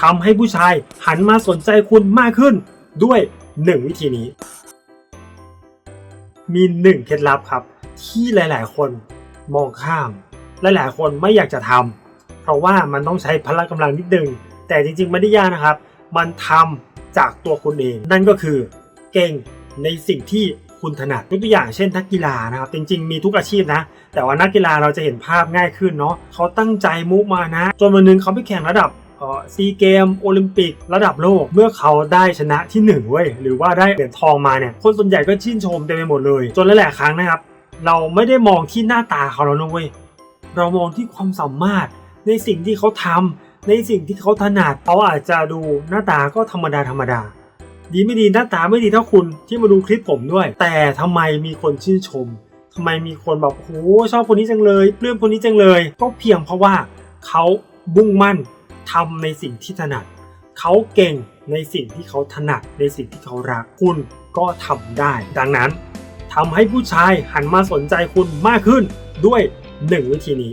ทำให้ผู้ชายหันมาสนใจคุณมากขึ้นด้วย 1 วิธีนี้ มีหนึ่งเคล็ดลับครับ ที่หลาย ๆ คนมองข้าม หลาย ๆ คนไม่อยากจะทำเพราะว่ามันต้องใช้พละกำลังนิดนึง แต่จริง ๆ ไม่ได้ยากนะครับ มันทำจากตัวคุณเอง นั่นก็คือเก่งในสิ่งที่คุณถนัดยกตัวอย่างเช่นนักกีฬานะครับจริง ๆ มีทุกอาชีพนะ แต่ว่านักกีฬาเราจะเห็นภาพง่ายขึ้นเนาะเขาตั้งใจมุมานะ จนวันหนึงเขาไปแข่งระดับ ซีเกมโอลิมปิกระดับโลก เมื่อเขาได้ชนะที่หนึ่งเว้ย หรือว่าได้เหรียญทองมาเนี่ย คนส่วนใหญ่ก็ชื่นชมเต็มไปหมดเลย จนหลายๆครั้งนะครับ เราไม่ได้มองที่หน้าตาเขาแล้วนะเว้ย เรามองที่ความสามารถในสิ่งที่เขาทำในสิ่งที่เขาถนัดเขาอาจจะดูหน้าตาก็ธรรมดาธรรมดาดีไม่ดีหน้าตาไม่ดีเท่าคุณที่มาดูคลิปผมด้วย แต่ทำไมมีคนชื่นชมทำไมมีคนแบบโอ้ชอบคนนี้จังเลยปลื้มคนนี้จังเลย ก็เพียงเพราะว่าเขามุ่งมั่น ทำในสิ่งที่ถนัด เขาเก่งในสิ่งที่เขาถนัดในสิ่งที่เขารักคุณก็ทำได้ ดังนั้นทำให้ผู้ชายหันมาสนใจคุณมากขึ้นด้วยหนึ่งวิธีนี้